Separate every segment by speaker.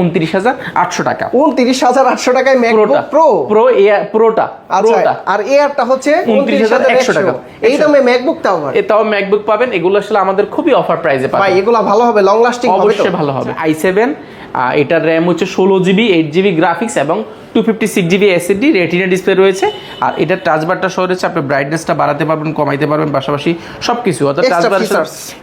Speaker 1: উনত্রিশ হাজার আটশো টাকা
Speaker 2: উনত্রিশ হাজার আটশো টাকায় ম্যাকবুক প্রো
Speaker 1: প্রো এয়ার প্রোটা প্রোটা
Speaker 2: আর এয়ারটা হচ্ছে
Speaker 1: উনত্রিশ হাজার একশো টাকা
Speaker 2: এই দামে ম্যাকবুক তাও
Speaker 1: পাবেন তাও ম্যাকবুক পাবেন এগুলো আসলে আমাদের খুবই অফার প্রাইসে পাবেন
Speaker 2: এগুলো ভালো হবে লং লাস্টিং
Speaker 1: অবশ্যই ভালো হবে আই আচ্ছা। সেভেন এটার র্যাম হচ্ছে ষোলো জিবি এইট জিবি গ্রাফিক্স এবং two fifty six GB SSD retina display রয়েছে আর এটার টাচবারটা সহ রয়েছে আপনি ব্রাইটনেসটা বাড়াতে পারবেন কমাইতে পারবেন পাশাপাশি সব কিছু অর্থাৎ টাচবার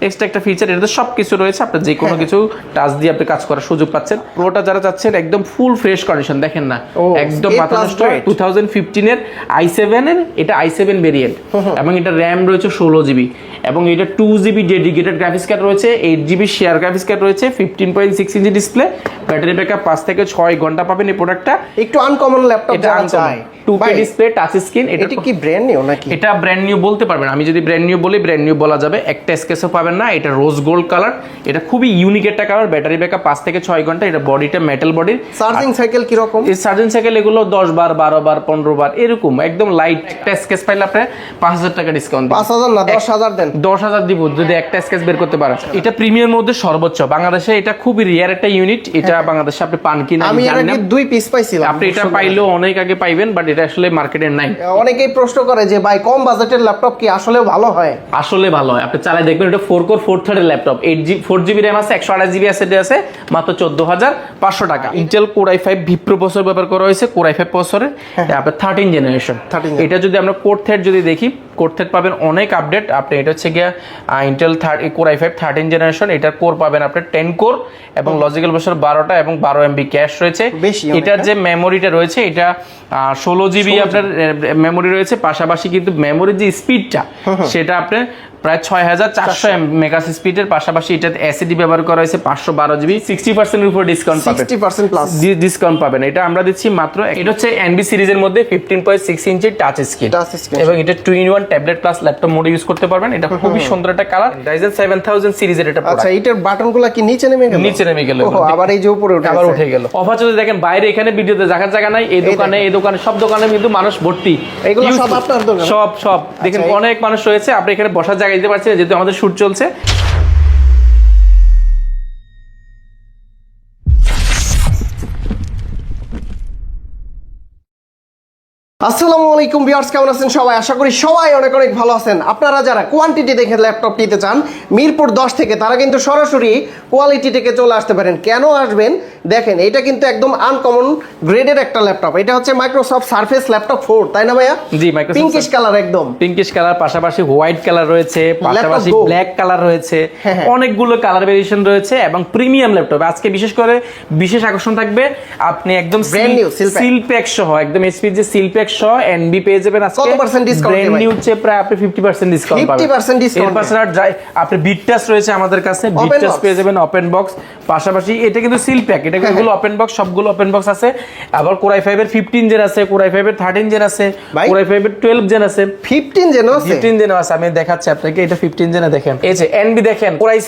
Speaker 1: এক্সট্রা একটা ফিচার এটাতে সব কিছু রয়েছে আপনি যে কোনো হ্যাঁ। কিছু টাচ দিয়ে আপনি কাজ করার সুযোগ পাচ্ছেন প্রোটা যারা চাচ্ছেন একদম ফুল ফ্রেশ কন্ডিশন দেখেন না একদম মাথা টু থাউজেন্ড ফিফটিনের আই সেভেনের এটা আই সেভেন ভেরিয়েন্ট এবং এটা র্যাম রয়েছে ষোলো জিবি এবং এটা two GB dedicated graphics card রয়েছে eight GB share graphics card রয়েছে fifteen point six inch display battery backup পাঁচ থেকে ছয় ঘন্টা পাবেন এই প্রোডাক্টটা
Speaker 2: একটু আনকমন ল্যাপটপ যারা চায়
Speaker 1: টু ডিসপ্লে টাচ স্ক্রিন এটা
Speaker 2: কি ব্র্যান্ড নিউ নাকি
Speaker 1: এটা ব্র্যান্ড নিউ বলতে পারবেন আমি যদি ব্র্যান্ড নিউ বলি ব্র্যান্ড নিউ বলা যাবে একটা স্কেচও পাবেন না এটা রোজ গোল্ড কালার এটা খুবই ইউনিক একটা কালার ব্যাটারি ব্যাকআপ পাঁচ থেকে ছয় ঘন্টা এটা বডিটা মেটাল বডির
Speaker 2: চার্জিং সাইকেল কিরকম
Speaker 1: এই চার্জিং সাইকেল এগুলো দশ বার বারো বার পনেরো বার এরকম একদম লাইট একটা স্কেচ পাইলে আপনি পাঁচ হাজার টাকা ডিসকাউন্ট
Speaker 2: পাঁচ হাজার না দশ হাজার দেন
Speaker 1: দশ হাজার দিব যদি একটা স্কেচ বের করতে পারেন এটা প্রিমিয়ার মধ্যে সর্বোচ্চ বাংলাদেশে এটা খুবই রিয়ার একটা ইউনিট এটা হ্যাঁ। বাংলাদেশে আপনি পান কিনা
Speaker 2: আমি আগে দুই পিস পাইছিলাম
Speaker 1: আপনি এটা পাইলেও অনেক আগে পাইবেন বাট এটা আসলে মার্কেটে নাই
Speaker 2: অনেকেই প্রশ্ন করে যে ভাই কম বাজেটের ল্যাপটপ কি আসলে ভালো হয়
Speaker 1: আসলে ভালো হয় আপনি চালাই দেখবেন এটা কোর ল্যাপটপ জি জিবি র্যাম আছে জিবি এসএসডি আছে মাত্র টাকা Intel Core i five vPro processor ব্যবহার করা হয়েছে প্রসেসরের আপনার থার্টিন জেনারেশন এটা যদি আমরা কোর থ্রেড যদি দেখি কোর থ্রেড পাবেন অনেক আপডেট আপনি এটা হচ্ছে গিয়া Intel third Core i five thirteen generation এটার কোর পাবেন আপনার টেন কোর এবং লজিক্যাল প্রসেসর বারোটা এবং বারো এমবি ক্যাশ রয়েছে এটার হ্যাঁ? যে মেমোরিটা রয়েছে এটা ষোলো জিবি আপনার মেমোরি রয়েছে পাশাপাশি কিন্তু মেমোরির যে স্পিডটা সেটা আপনার প্রায় ছয় হাজার চারশো মেগাস স্পিডের পাশাপাশি এটাতে এসিডি e ব্যবহার করা হয়েছে পাঁচশো বারো জিবি সিক্সটি পার্সেন্টের উপর ডিসকাউন্ট পাবেন ডিসকাউন্ট পাবেন এটা আমরা দিচ্ছি মাত্র এটা হচ্ছে এনবি সিরিজের মধ্যে fifteen point six inch touch screen এবং এটা two in one tablet plus laptop মোডে ইউজ করতে পারবেন এটা খুবই সুন্দর একটা কালার রাইজেন সেভেন থাউজেন্ড সিরিজের এটা
Speaker 2: আচ্ছা এটার বাটন গুলা কি নিচে নেমে গেল
Speaker 1: নিচে নেমে গেল
Speaker 2: আবার এই যে উপরে উঠে
Speaker 1: আবার উঠে গেল অফার যদি দেখেন বাইরে এখানে ভিডিওতে দেখার জায়গা নাই এই দোকানে এই দোকানে সব দোকানে কিন্তু মানুষ ভর্তি
Speaker 2: এগুলো সব আপনার দোকান
Speaker 1: সব সব দেখেন
Speaker 2: আচ্ছা,
Speaker 1: অনেক মানুষ রয়েছে আপনি এখানে বসার জায়গা দেখতে পাচ্ছি না যেহেতু আমাদের শ্যুট চলছে
Speaker 2: আসসালামু আলাইকুম বিয়ার্স কেমন আছেন সবাই আশা করি সবাই অনেক অনেক ভালো আছেন আপনারা যারা কোয়ান্টিটি দেখে ল্যাপটপ নিতে চান মিরপুর দশ থেকে তারা কিন্তু সরাসরি কোয়ালিটি থেকে চলে আসতে পারেন কেন আসবেন দেখেন এটা কিন্তু একদম আনকমন গ্রেডের একটা ল্যাপটপ এটা হচ্ছে মাইক্রোসফট সার্ফেস ল্যাপটপ ফোর তাই না ভাইয়া
Speaker 1: জি
Speaker 2: পিঙ্কিশ কালার একদম
Speaker 1: পিঙ্কিশ কালার পাশাপাশি হোয়াইট কালার রয়েছে পাশাপাশি ব্ল্যাক কালার রয়েছে
Speaker 2: হ্যাঁ, হ্যাঁ।
Speaker 1: অনেকগুলো কালার ভেরিয়েশন রয়েছে এবং প্রিমিয়াম ল্যাপটপ আজকে বিশেষ করে বিশেষ আকর্ষণ থাকবে আপনি একদম সিল প্যাক সহ একদম এসপি যে সহ এনবি পেয়ে যাবেন আজকে ব্র্যান্ড নিউ প্রায় আপনি ডিসকাউন্ট পাবেন এর আর আপনি বিটটাস রয়েছে আমাদের কাছে বিটটাস পেয়ে যাবেন ওপেন বক্স পাশাপাশি এটা কিন্তু সিল প্যাক এটা কিন্তু ওপেন হ্যাঁ, বক্স হ্যাঁ। সবগুলো ওপেন বক্স আছে আবার কোরাই জেন আছে কোরাই জেন আছে কোরাই জেন আছে
Speaker 2: জেন আছে
Speaker 1: জেন আছে আমি দেখাচ্ছি আপনাকে এটা জেন দেখেন এই যে এনবি দেখেন Core i 7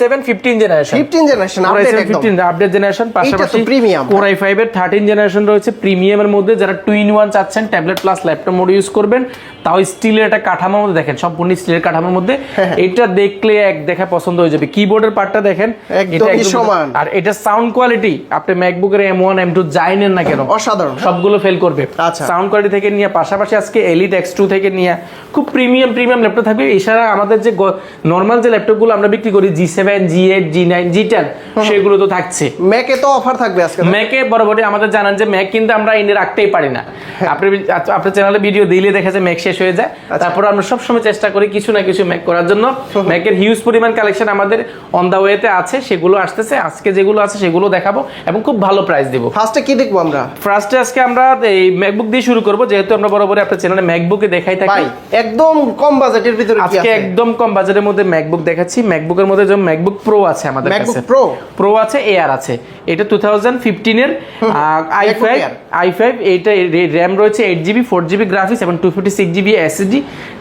Speaker 1: generation
Speaker 2: fifteen generation update
Speaker 1: update generation পাশাপাশি কোরাই 5 এর জেনারেশন রয়েছে প্রিমিয়ামের মধ্যে যারা টু ইন ওয়ান চাচ্ছেন tablet plus plus laptop mode use করবেন তাও স্টিলের একটা কাঠামোর মধ্যে দেখেন সম্পূর্ণ স্টিলের কাঠামোর মধ্যে
Speaker 2: হ্যাঁ, হ্যাঁ।
Speaker 1: এটা দেখলে এক দেখা পছন্দ হয়ে যাবে কিবোর্ডের পার্টটা দেখেন
Speaker 2: একদমই সমান
Speaker 1: আর এটা সাউন্ড কোয়ালিটি আপনি ম্যাকবুকের M1 M2 যাই নেন না কেন
Speaker 2: অসাধারণ
Speaker 1: সবগুলো ফেল করবে সাউন্ড আচ্ছা। কোয়ালিটি থেকে নিয়ে পাশাপাশি আজকে এলিট X2 থেকে নিয়ে খুব প্রিমিয়াম প্রিমিয়াম ল্যাপটপ থাকবে এছাড়া আমাদের যে নর্মাল যে ল্যাপটপগুলো আমরা বিক্রি করি G7 G8 G9 G10 সেগুলো তো থাকছে
Speaker 2: ম্যাকে তো অফার থাকবে আজকে
Speaker 1: ম্যাকে বরাবরই আমাদের জানান যে ম্যাক কিন্তু আমরা এনে রাখতেই পারি না
Speaker 2: হ্যাঁ।
Speaker 1: আপনি আচ্ছা, আপনার চ্যানেলে ভিডিও দিলে দেখা যায় ম্যাক শেষ হয়ে যায়
Speaker 2: আচ্ছা।
Speaker 1: তারপর আমরা সবসময় চেষ্টা করি কিছু না কিছু ম্যাক করার জন্য ম্যাকের হিউজ পরিমাণ কালেকশন আমাদের অন দা ওয়েতে আছে সেগুলো আসতেছে আজকে যেগুলো আছে সেগুলো দেখাবো এবং খুব ভালো প্রাইস দিব
Speaker 2: ফার্স্টে কি দেখবো আমরা
Speaker 1: ফার্স্টে আজকে আমরা এই ম্যাকবুক দিয়ে শুরু করব যেহেতু আমরা বরাবরই আপনার চ্যানেলে ম্যাকবুকে দেখাই থাকি
Speaker 2: একদম কম বাজেটের ভিতরে
Speaker 1: আজকে একদম কম বাজেটের মধ্যে ম্যাকবুক দেখাচ্ছি ম্যাকবুকের মধ্যে যেমন ম্যাকবুক প্রো আছে আমাদের কাছে
Speaker 2: প্রো
Speaker 1: প্রো আছে এআর আছে এটা টু থাউজেন্ড ফিফটিনের আই ফাইভ আই ফাইভ এটা র্যাম রয়েছে eight GB four GB graphics এবং two fifty six GB SSD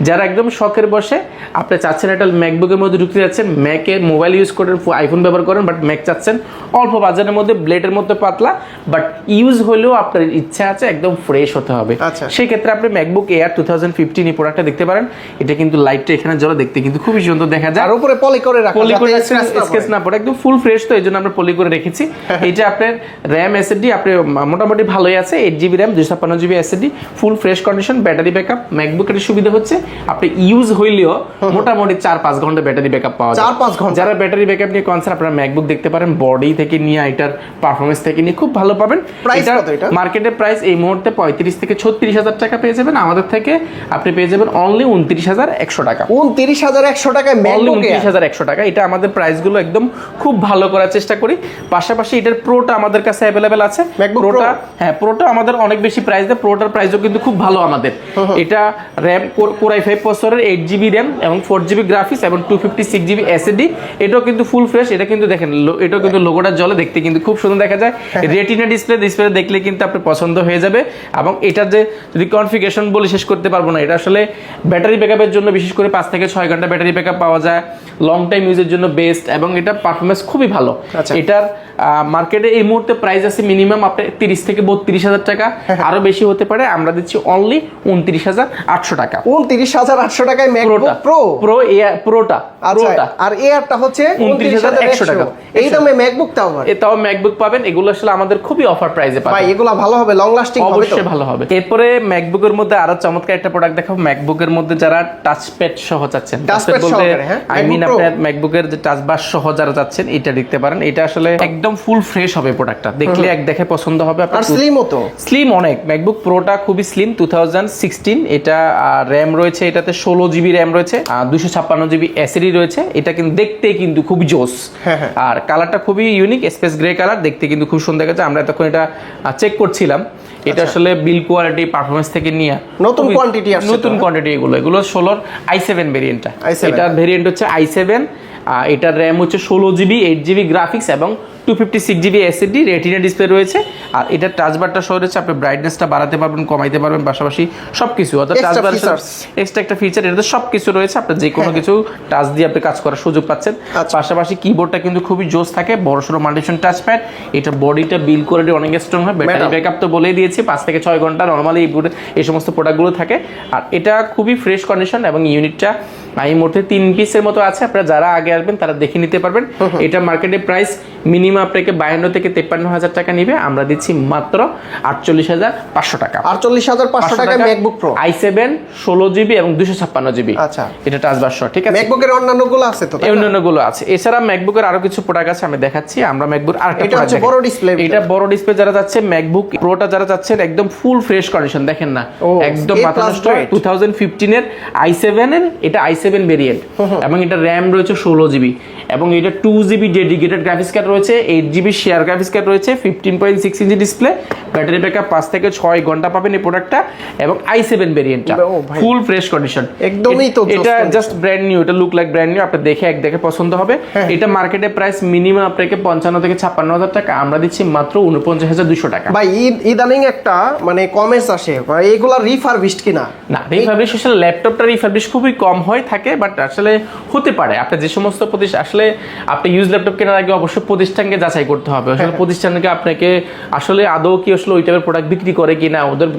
Speaker 1: যারা একদম শখের বসে আপনি চাচ্ছেন একটা ম্যাকবুকের মধ্যে ঢুকতে যাচ্ছেন ম্যাকে মোবাইল ইউজ করেন আইফোন ব্যবহার করেন বাট ম্যাক চাচ্ছেন অল্প বাজারের মধ্যে ব্লেডের মধ্যে পাতলা বাট ইউজ হলেও আপনার ইচ্ছা আছে একদম ফ্রেশ হতে হবে
Speaker 2: আচ্ছা।
Speaker 1: সেক্ষেত্রে আপনি MacBook Air two thousand fifteen এই প্রোডাক্টটা দেখতে পারেন এটা কিন্তু লাইটটা এখানে জল দেখতে কিন্তু খুবই সুন্দর দেখা যায়
Speaker 2: আর উপরে পলি করে রাখা
Speaker 1: পলি করে স্কেচ না পড়ে একদম ফুল ফ্রেশ তো এই জন্য আমরা পলি করে রেখেছি হ্যাঁ, হ্যাঁ। এটা আপনার র্যাম এসএসডি আপনি মোটামুটি ভালোই আছে এইট জিবি র্যাম দুশো ছাপ্পান্ন GB SSD full fresh condition battery backup ম্যাকবুকের সুবিধা হচ্ছে আপনি ইউজ হইলেও মোটামুটি চার পাঁচ ঘন্টা ব্যাটারি ব্যাকআপ পাওয়া যায়
Speaker 2: চার পাঁচ ঘন্টা
Speaker 1: যারা ব্যাটারি ব্যাকআপ নিয়ে কনসার আপনারা ম্যাকবুক দেখতে পারেন বডি থেকে নিয়ে এটার পারফরমেন্স থেকে নিয়ে খুব ভালো পাবেন
Speaker 2: এটা
Speaker 1: মার্কেটের প্রাইস এই মুহূর্তে পঁয়ত্রিশ থেকে ছত্রিশ হাজার টাকা পেয়ে যাবেন আমাদের থেকে আপনি পেয়ে যাবেন অনলি উনত্রিশ হাজার একশো টাকা
Speaker 2: উনত্রিশ হাজার একশো টাকা
Speaker 1: অনলি উনত্রিশ হাজার একশো টাকা এটা আমাদের প্রাইসগুলো একদম খুব ভালো করার চেষ্টা করি পাশাপাশি এটার প্রোটা আমাদের কাছে অ্যাভেলেবেল আছে প্রোটা হ্যাঁ প্রোটা আমাদের অনেক বেশি প্রাইস দেয় প্রোটার প্রাইসও কিন্তু খুব ভালো আমাদের এটা র্যাম কোরাই ফাইভ প্রসেসরের এইট জিবি র্যাম এবং ফোর জিবি গ্রাফিক্স এবং two fifty six GB SSD এটাও কিন্তু ফুল ফ্রেশ এটা কিন্তু দেখেন এটাও কিন্তু লোগোটা জলে দেখতে কিন্তু খুব সুন্দর দেখা যায় রেটিনা ডিসপ্লে ডিসপ্লে দেখলে কিন্তু আপনার পছন্দ হয়ে যাবে এবং এটার যে যদি কনফিগেশন বলে শেষ করতে পারবো না এটা আসলে ব্যাটারি ব্যাকআপের জন্য বিশেষ করে পাঁচ থেকে ছয় ঘন্টা ব্যাটারি ব্যাকআপ পাওয়া যায় লং টাইম ইউজের জন্য বেস্ট এবং এটা পারফরমেন্স খুবই ভালো
Speaker 2: আচ্ছা।
Speaker 1: এটার মার্কেটে এই মুহূর্তে প্রাইস আছে মিনিমাম আপনার তিরিশ থেকে বত্রিশ হাজার টাকা হ্যাঁ, হ্যাঁ। আরো বেশি হতে পারে আমরা দিচ্ছি হচ্ছে অনলি উনত্রিশ হাজার আটশো টাকা
Speaker 2: উনত্রিশ হাজার আটশো টাকায় ম্যাকবুক প্রো
Speaker 1: প্রো
Speaker 2: এয়ার
Speaker 1: প্রোটা
Speaker 2: আর এয়ারটা হচ্ছে উনত্রিশ হাজার একশো
Speaker 1: টাকা
Speaker 2: এই দামে ম্যাকবুক তাও
Speaker 1: তাও ম্যাকবুক পাবেন এগুলো আসলে আমাদের খুবই অফার প্রাইসে পাবেন
Speaker 2: ভাই এগুলো ভালো হবে লং লাস্টিং হবে
Speaker 1: অবশ্যই ভালো হবে এরপরে ম্যাকবুকের মধ্যে আরো চমৎকার একটা প্রোডাক্ট দেখাবো ম্যাকবুকের মধ্যে যারা টাচ প্যাড সহ
Speaker 2: যাচ্ছেন টাচ প্যাড
Speaker 1: আই মিন আপনার ম্যাকবুকের যে টাচ বার সহ যারা এটা দেখতে পারেন এটা আসলে একদম ফুল ফ্রেশ হবে প্রোডাক্টটা দেখলে এক দেখে পছন্দ হবে আপনার
Speaker 2: স্লিমও তো
Speaker 1: স্লিম অনেক ম্যাকবুক প্রোটা খুবই slim fifteen two thousand sixteen এটা র্যাম রয়েছে এটাতে ষোলো জিবি র্যাম রয়েছে দুশো ছাপ্পান্ন জিবি এসিডি রয়েছে এটা কিন্তু দেখতে কিন্তু খুব জোস
Speaker 2: হ্যাঁ, হ্যাঁ।
Speaker 1: আর কালারটা খুবই ইউনিক স্পেস গ্রে কালার দেখতে কিন্তু খুব সুন্দর গেছে আমরা এতক্ষণ এটা চেক করছিলাম এটা আচ্ছা। আসলে বিল কোয়ালিটি পারফরমেন্স থেকে নিয়ে
Speaker 2: নতুন কোয়ান্টিটি
Speaker 1: নতুন কোয়ান্টিটি এগুলো এগুলো ষোলোর আই সেভেন ভেরিয়েন্টটা এটার ভেরিয়েন্ট হচ্ছে আই সেভেন এটার র্যাম হচ্ছে ষোলো জিবি এইট জিবি গ্রাফিক্স এবং two fifty six GB SSD retina display রয়েছে আর এটা টাচবারটা সহ রয়েছে আপনি ব্রাইটনেসটা বাড়াতে পারবেন কমাইতে পারবেন পাশাপাশি সব কিছু অর্থাৎ টাচবার এক্সট্রা একটা ফিচার এটাতে সব কিছু রয়েছে আপনি যে কোনো হ্যাঁ, কিছু টাচ হ্যাঁ। দিয়ে আপনি কাজ করার সুযোগ পাচ্ছেন
Speaker 2: আচ্ছা।
Speaker 1: পাশাপাশি কিবোর্ডটা কিন্তু খুবই জোস থাকে বড় সড়ো মাল্টিশন টাচ প্যাড এটা বডিটা বিল কোয়ালিটি অনেক স্ট্রং হয় ব্যাটারি ব্যাকআপ তো বলেই দিয়েছি পাঁচ থেকে ছয় ঘন্টা নর্মালি এই সমস্ত প্রোডাক্টগুলো থাকে আর এটা খুবই ফ্রেশ কন্ডিশন এবং ইউনিটটা এই মুহূর্তে তিন পিসের মতো আছে আপনারা যারা আগে আসবেন তারা দেখে নিতে পারবেন এটা মার্কেটের প্রাইস মিনিমাম আপনাকে বায়ান্ন থেকে তেপ্পান্ন হাজার টাকা নিবে আমরা দিচ্ছি মাত্র আটচল্লিশ হাজার পাঁচশো টাকা
Speaker 2: আটচল্লিশ হাজার পাঁচশো টাকা ম্যাকবুক প্রো
Speaker 1: আই সেভেন ষোলো জিবি এবং দুশো ছাপ্পান্ন জিবি
Speaker 2: আচ্ছা
Speaker 1: এটা টাচ বাসশো ঠিক আছে
Speaker 2: ম্যাকবুকের অন্যান্য গুলো আছে তো
Speaker 1: অন্যান্য গুলো আছে এছাড়া ম্যাকবুকের আরো কিছু প্রোডাক্ট আছে আমি দেখাচ্ছি আমরা ম্যাকবুক আর
Speaker 2: এটা হচ্ছে বড় ডিসপ্লে
Speaker 1: এটা বড় ডিসপ্লে যারা যাচ্ছে ম্যাকবুক প্রোটা যারা যাচ্ছেন একদম ফুল ফ্রেশ কন্ডিশন দেখেন না একদম মাথা নষ্ট 2015 এর i7 এর এটা i7 সেভেন ভেরিয়েন্ট এবং এটা র্যাম রয়েছে ষোলো জিবি এবং এটা two GB dedicated graphics card রয়েছে eight GB share graphics card রয়েছে fifteen point six inch display battery back up পাঁচ থেকে ছয় ঘন্টা পাবেন এই প্রোডাক্টটা এবং আই সেভেন ভেরিয়েন্টটা ফুল ফ্রেশ কন্ডিশন
Speaker 2: একদমই তো
Speaker 1: এটা জাস্ট ব্র্যান্ড নিউ এটা লুক লাইক ব্র্যান্ড নিউ আপনি দেখে এক দেখে পছন্দ হবে
Speaker 2: হ্যাঁ।
Speaker 1: এটা মার্কেটে প্রাইস মিনিমাম আপনাকে পঞ্চান্ন থেকে ছাপ্পান্ন হাজার টাকা আমরা দিচ্ছি মাত্র উনপঞ্চাশ হাজার দুশো টাকা
Speaker 2: ভাই ইদানিং একটা মানে কমেস আসে এগুলা রিফারবিশড কিনা
Speaker 1: না রিফারবিশ আসলে ল্যাপটপটা রিফারবিশ খুবই কম হয় থাকে বাট আসলে হতে পারে আপনি যে সমস্ত প্রতিষ্ঠান আসলে আপনি ইউজ ল্যাপটপ কেনার আগে অবশ্যই প্রতিষ্ঠানকে যাচাই করতে হবে আসলে হ্যাঁ। প্রতিষ্ঠানকে আপনাকে আসলে আদৌ কি আসলে ওই টাইপের প্রোডাক্ট বিক্রি করে কি না ওদের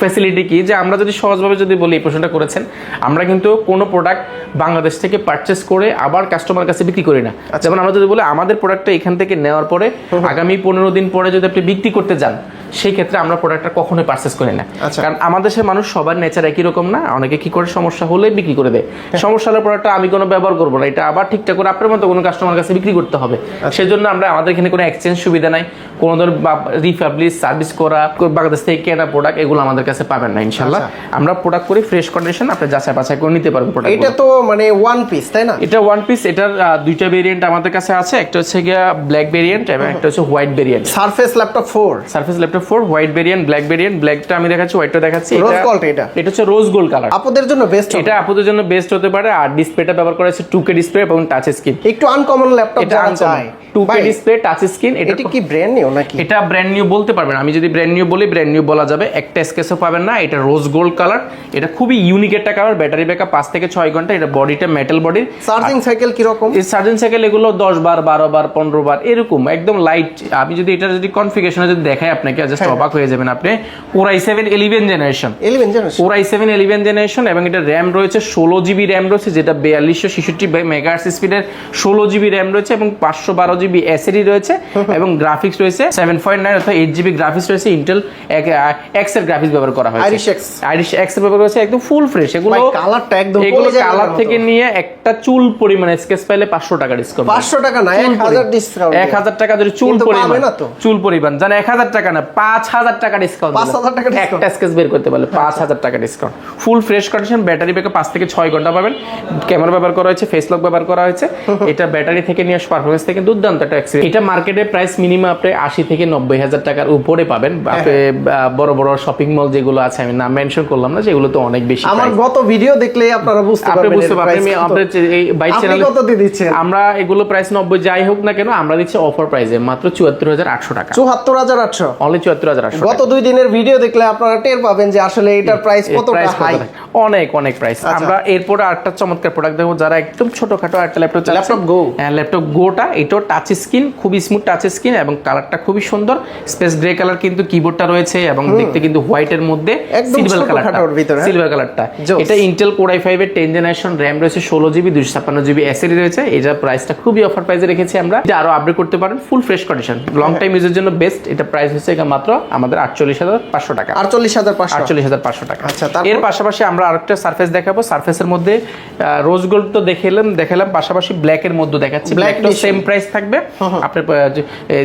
Speaker 1: ফ্যাসিলিটি কি যে আমরা যদি সহজভাবে যদি বলি এই প্রশ্নটা করেছেন আমরা কিন্তু কোনো প্রোডাক্ট বাংলাদেশ থেকে পারচেস করে আবার কাস্টমার কাছে বিক্রি করি না আচ্ছা। যেমন আমরা যদি বলি আমাদের প্রোডাক্টটা এখান থেকে নেওয়ার পরে আগামী পনেরো দিন পরে যদি আপনি বিক্রি করতে যান সেই ক্ষেত্রে আমরা প্রোডাক্টটা কখনোই পারচেস করি না
Speaker 2: আচ্ছা।
Speaker 1: কারণ আমাদের দেশের মানুষ সবার নেচার একই রকম না অনেকে কি করে সমস্যা হলে বিক্রি করে দেয় সমস্যা হলে প্রোডাক্টটা আমি কোনো ব্যবহার করবো না এটা আবার ঠিকঠাক করে আপনার মতো কোনো কাস্টমার কাছে বিক্রি করতে হবে আচ্ছা। সেজন্য আমরা আমাদের এখানে কোনো এক্সচেঞ্জ সুবিধা নাই কোন ধরনের রিফাবলিশ সার্ভিস করা বাংলাদেশ থেকে কেনা প্রোডাক্ট এগুলো আমাদের কাছে পাবেন না ইনশাল্লাহ আচ্ছা। আমরা প্রোডাক্ট করি ফ্রেশ কন্ডিশন আপনি যাচাই বাছাই করে নিতে পারবেন প্রোডাক্ট
Speaker 2: এটা তো মানে ওয়ান পিস তাই না
Speaker 1: এটা ওয়ান পিস এটার দুইটা ভেরিয়েন্ট আমাদের কাছে আছে একটা হচ্ছে গিয়া ব্ল্যাক ভেরিয়েন্ট এবং একটা হচ্ছে white variant
Speaker 2: Surface Laptop four
Speaker 1: Surface Laptop four white variant black variant ব্ল্যাকটা আমি দেখাচ্ছি হোয়াইটটা দেখাচ্ছি রোজ
Speaker 2: গোল্ড এটা
Speaker 1: এটা হচ্ছে রোজ গোল্ড কালার
Speaker 2: আপনাদের জন্য বেস্ট
Speaker 1: এটা আপনাদের জন্য বেস্ট হতে পারে আর ডিসপ্লেটা ব্যবহার করা হয়েছে টু ডিসপ্লে এবং টাচ স্ক্রিন
Speaker 2: একটু আনকমন ল্যাপটপ যারা চায়
Speaker 1: টু ডিসপ্লে টাচ স্ক্রিন এটা
Speaker 2: কি ব্র্যান্ড নিউ নিউ নাকি
Speaker 1: এটা ব্র্যান্ড নিউ বলতে পারবেন আমি যদি ব্র্যান্ড নিউ বলি ব্র্যান্ড নিউ বলা যাবে একটা স্কেচও পাবেন না এটা রোজ গোল্ড কালার এটা খুবই ইউনিক একটা কালার ব্যাটারি ব্যাকআপ পাঁচ থেকে ছয় ঘন্টা এটা বডিটা মেটাল বডি
Speaker 2: চার্জিং সাইকেল কিরকম
Speaker 1: এই চার্জিং সাইকেল এগুলো দশ বার বারো বার পনেরো বার এরকম একদম লাইট আমি যদি এটা যদি কনফিগারেশনে যদি দেখাই আপনাকে জাস্ট
Speaker 2: হ্যাঁ।
Speaker 1: অবাক হয়ে যাবেন আপনি Core i seven eleven generation
Speaker 2: eleven generation
Speaker 1: Core i seven eleven generation এবং এটা র্যাম রয়েছে ষোলো জিবি র্যাম রয়েছে যেটা বিয়াল্লিশশো ছেষট্টি মেগাহার্স স্পিডের ষোলো জিবি র্যাম রয়েছে এবং পাঁচশো বারো জিবি এসএডি রয়েছে এবং গ্রাফিক্স রয়েছে রয়েছে সেভেন পয়েন্ট নাইন অর্থাৎ এইট জিবি গ্রাফিক্স রয়েছে ইন্টেল এক্স এর গ্রাফিক্স ব্যবহার করা হয়
Speaker 2: আইরিশ এক্স
Speaker 1: আইরিশ এক্স এর ব্যবহার করেছে একদম ফুল ফ্রেশ এগুলো
Speaker 2: কালারটা একদম
Speaker 1: এগুলো কালার থেকে নিয়ে একটা চুল পরিমাণ স্কেচ পাইলে পাঁচশো টাকা ডিসকাউন্ট
Speaker 2: পাঁচশো টাকা না এক হাজার ডিসকাউন্ট
Speaker 1: এক হাজার টাকা যদি চুল পরিমাণ চুল পরিমাণ জানে এক হাজার টাকা না পাঁচ হাজার টাকা ডিসকাউন্ট
Speaker 2: পাঁচ হাজার টাকা
Speaker 1: একটা স্কেচ বের করতে পারলে পাঁচ আচ্ছা। হাজার টাকা discount full fresh condition battery backup পাঁচ থেকে ছয় ঘন্টা পাবেন ক্যামেরা ব্যবহার করা হয়েছে ফেস লক ব্যবহার করা হয়েছে এটা ব্যাটারি থেকে নিয়ে পারফরমেন্স থেকে দুর্দান্ত একটা এটা মার্কেটে প্রাইস মিনিমাম আপনি আশি থেকে নব্বই হাজার টাকার উপরে পাবেন হ্যাঁ, হ্যাঁ। বড় বড় শপিং মল যেগুলো আছে আমি নাম মেনশন করলাম না যেগুলো তো অনেক বেশি
Speaker 2: আমার গত ভিডিও দেখলে আপনারা বুঝতে পারবেন
Speaker 1: বুঝতে পারবেন আমরা বাইক চ্যানেল
Speaker 2: কত দিয়ে দিচ্ছেন
Speaker 1: আমরা এগুলো প্রাইস নব্বই যাই হোক না কেন আমরা দিচ্ছি অফার প্রাইসে মাত্র চুয়াত্তর হাজার আটশো টাকা
Speaker 2: চুয়াত্তর হাজার আটশো
Speaker 1: অনলি চুয়াত্তর হাজার আটশো
Speaker 2: গত দুই দিনের ভিডিও দেখলে আপনারা টের পাবেন যে আসলে এটার প্রাইস কত
Speaker 1: প্রাইস অনেক অনেক প্রাইস
Speaker 2: আচ্ছা।
Speaker 1: আমরা এরপরে আরেকটা চমৎকার প্রোডাক্ট দেখো যারা একদম ছোটখাটো একটা ল্যাপটপ
Speaker 2: ল্যাপটপ গো
Speaker 1: হ্যাঁ ল্যাপটপ গোটা এটাও টাচ স্ক্রিন খুব স্মুথ টাচ স্ক্রিন এবং কালারটা কালারটা খুবই সুন্দর স্পেস গ্রে কালার কিন্তু কিবোর্ডটা রয়েছে এবং দেখতে কিন্তু হোয়াইটের মধ্যে সিলভার কালারটা
Speaker 2: ভিতরে
Speaker 1: সিলভার হ্যাঁ?
Speaker 2: কালারটা
Speaker 1: এটা ইন্টেল কোর আই ফাইভ এর টেন জেনারেশন র্যাম রয়েছে ষোলো জিবি দুশো ছাপ্পান্ন জিবি এসএডি রয়েছে এটা প্রাইসটা খুবই অফার প্রাইসে রেখেছি আমরা এটা আরো আপডেট করতে পারেন full fresh condition long time ইউজের জন্য বেস্ট এটা প্রাইস হচ্ছে মাত্র আমাদের আটচল্লিশ হাজার পাঁচশো টাকা
Speaker 2: আটচল্লিশ হাজার পাঁচশো
Speaker 1: আটচল্লিশ হাজার পাঁচশো টাকা
Speaker 2: আচ্ছা
Speaker 1: এর পাশাপাশি আমরা আরেকটা সার্ফেস দেখাবো সার্ফেসের মধ্যে রোজ গোল্ড তো দেখালাম দেখালাম পাশাপাশি ব্ল্যাকের মধ্যে দেখাচ্ছি
Speaker 2: ব্ল্যাক
Speaker 1: সেম প্রাইস থাকবে হ্যাঁ, হ্যাঁ। আপনার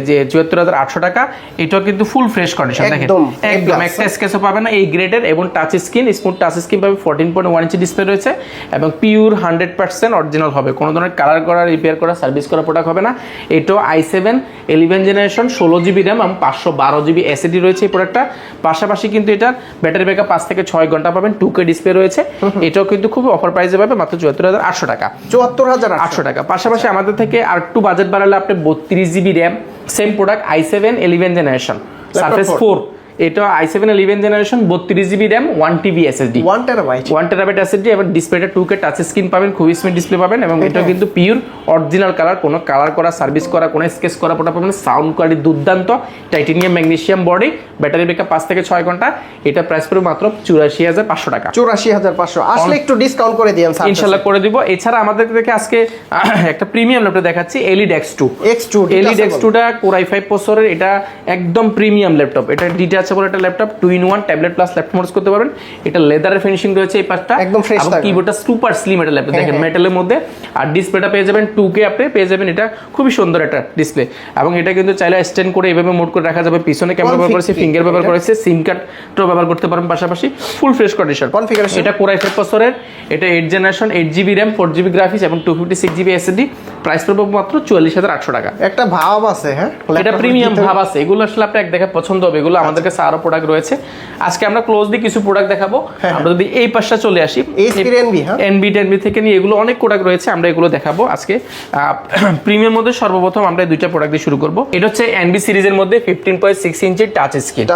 Speaker 1: যে চুয়াত্তর আটশো টাকা এটাও কিন্তু ফুল ফ্রেশ কন্ডিশন দেখেন
Speaker 2: একদম
Speaker 1: একটা স্কেচও পাবে না এই গ্রেডের এবং touch screen smooth touch screen পাবে fourteen point one inch display রয়েছে এবং পিওর হান্ড্রেড পার্সেন্ট অরিজিনাল হবে কোনো ধরনের কালার করা রিপেয়ার করা সার্ভিস করা প্রোডাক্ট হবে না এটাও আই সেভেন ইলেভেন জেনারেশন ষোলো জিবি র্যাম এবং পাঁচশো বারো জিবি এসএডি রয়েছে এই প্রোডাক্টটা পাশাপাশি কিন্তু এটার ব্যাটারি ব্যাকআপ পাঁচ থেকে ছয় ঘন্টা পাবেন টু কে ডিসপ্লে রয়েছে এটাও কিন্তু খুব অফার প্রাইসে পাবে মাত্র চুয়াত্তর হাজার আটশো টাকা
Speaker 2: চুয়াত্তর হাজার আটশো
Speaker 1: টাকা পাশাপাশি আমাদের থেকে আর একটু বাজেট বাড়ালে আপনি বত্রিশ GB RAM Same product, i7 11th generation,
Speaker 2: Surface
Speaker 1: 4. এটা আই সেভেন ইলেভেন জেনারেশন বত্রিশ GB RAM one TB SSD
Speaker 2: one terabyte
Speaker 1: one terabyte SSD এবং ডিসপ্লেটা টু কে টাচ স্ক্রিন পাবেন খুবই স্মিথ ডিসপ্লে পাবেন এবং এটা কিন্তু পিওর অরিজিনাল কালার কোনো কালার করা সার্ভিস করা কোনো স্কেচ করা পোটা পাবেন সাউন্ড কোয়ালিটি দুর্দান্ত titanium magnesium body battery backup পাঁচ থেকে ছয় ঘন্টা এটা প্রাইস পড়বে মাত্র চুরাশি হাজার পাঁচশো টাকা
Speaker 2: চুরাশি হাজার পাঁচশো আসলে একটু ডিসকাউন্ট করে দিয়ে
Speaker 1: ইনশাল্লাহ করে দিব এছাড়া আমাদের থেকে আজকে একটা প্রিমিয়াম ল্যাপটপ দেখাচ্ছি Elite X two
Speaker 2: X two
Speaker 1: Elite X টুটা কোরাই ফাইভ প্রসরের এটা একদম প্রিমিয়াম ল্যাপটপ এটা ডিটাচ বলে একটা laptop two in one tablet plus laptop modes করতে পারবেন এটা লেদারের ফিনিশিং রয়েছে এই পাশটা
Speaker 2: একদম ফ্রেশ থাকবে
Speaker 1: কিবোর্ডটা সুপার স্লিম এটা ল্যাপটপ দেখেন মেটালের
Speaker 2: হ্যাঁ,
Speaker 1: হ্যাঁ। মধ্যে আর ডিসপ্লেটা পেয়ে যাবেন 2K আপনি পেয়ে যাবেন এটা খুব সুন্দর একটা ডিসপ্লে এবং এটা কিন্তু চাইলে স্ট্যান্ড করে এভাবে মোড করে রাখা যাবে পিছনে ক্যামেরা ব্যবহার করেছে ফিঙ্গার ব্যবহার করেছে সিম কার্ড কার্ডটাও ব্যবহার করতে পারেন পাশাপাশি ফুল ফ্রেশ কন্ডিশন
Speaker 2: কনফিগারেশন
Speaker 1: এটা কোরাই ফাইভ প্রসরের এটা 8 generation 8GB RAM 4GB graphics এবং 256GB SSD প্রাইস পড়বে মাত্র 44800 টাকা
Speaker 2: একটা ভাব আছে হ্যাঁ
Speaker 1: এটা প্রিমিয়াম ভাব আছে এগুলো আসলে আপনি এক দেখে পছন্দ হবে এগুলো আমাদের আচ্ছা। কাছে আরো প্রোডাক্ট রয়েছে আজকে আমরা ক্লোজলি কিছু প্রোডাক্ট দেখাবো হ্যাঁ, হ্যাঁ। আমরা যদি এই পাশটা চলে আসি এনবি টেনবি হ্যাঁ। থেকে নিয়ে এগুলো অনেক প্রোডাক্ট রয়েছে আমরা এগুলো দেখাবো আজকে প্রিমিয়ার মধ্যে সর্বপ্রথম আমরা দুইটা প্রোডাক্ট দিয়ে শুরু করব এটা হচ্ছে এনবি সিরিজের মধ্যে fifteen point six inch touch screen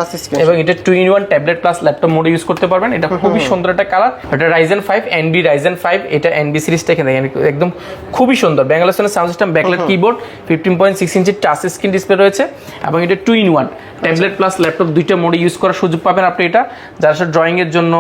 Speaker 1: এবং এটা two in one tablet plus laptop মোডে ইউজ করতে পারবেন এটা খুবই সুন্দর একটা কালার এটা Ryzen five Envy Ryzen five এটা এনবি সিরিজটা এখানে একদম খুবই সুন্দর ব্যাঙ্গালোসনের sound system backlit keyboard fifteen point six inch touch screen display রয়েছে এবং এটা two in one tablet plus laptop দুই দুইটা মোডে ইউজ করার সুযোগ পাবেন আপনি এটা যারা সব ড্রয়িংয়ের জন্য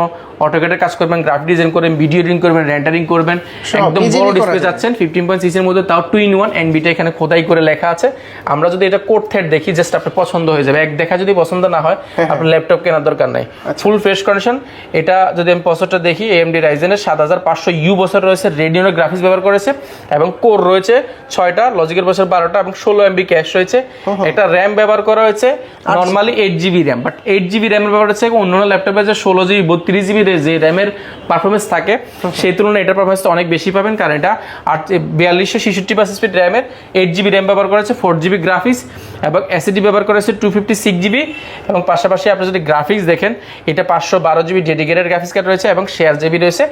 Speaker 1: অটোকেটের কাজ করবেন গ্রাফিক ডিজাইন করবেন ভিডিও এডিটিং করবেন রেন্ডারিং করবেন একদম বড় ডিসপ্লে যাচ্ছেন ফিফটিন পয়েন্ট সিক্সের মধ্যে তাও টু ইন ওয়ান এনবিটা এখানে খোদাই করে লেখা আছে আমরা যদি এটা কোড থ্রেড দেখি জাস্ট আপনার পছন্দ হয়ে যাবে এক দেখা যদি পছন্দ না হয় হ্যাঁ, হ্যাঁ। আপনার ল্যাপটপ কেনার দরকার নাই ফুল ফ্রেশ কন্ডিশন এটা যদি আমি প্রসেসরটা দেখি এএমডি রাইজেনের সাত হাজার পাঁচশো ইউ বছর রয়েছে রেডিওনের গ্রাফিক্স ব্যবহার করেছে এবং কোর রয়েছে ছয়টা লজিকের বছর বারোটা এবং ষোলো এমবি ক্যাশ রয়েছে এটা র্যাম ব্যবহার করা হয়েছে normally eight GB RAM RAM but eight GB র্যামের ব্যাপার হচ্ছে অন্যান্য ল্যাপটপে যে ষোলো জিবি বত্রিশ জিবি যে র্যামের পারফরমেন্স থাকে সেই তুলনায় এটার পারফরমেন্স অনেক বেশি পাবেন কারণ এটা আট বিয়াল্লিশশো ছেষট্টি পার্সেন্ট স্পিড র্যামের এইট জিবি র্যাম ব্যবহার করেছে ফোর জিবি গ্রাফিক্স এবং এসিডি ব্যবহার করেছে টু ফিফটি সিক্স জিবি এবং পাশাপাশি আপনি যদি গ্রাফিক্স দেখেন এটা পাঁচশো বারো জিবি ডেডিকেটেড গ্রাফিক্স কার্ড রয়েছে এবং শেয়ার জিবি রয়েছে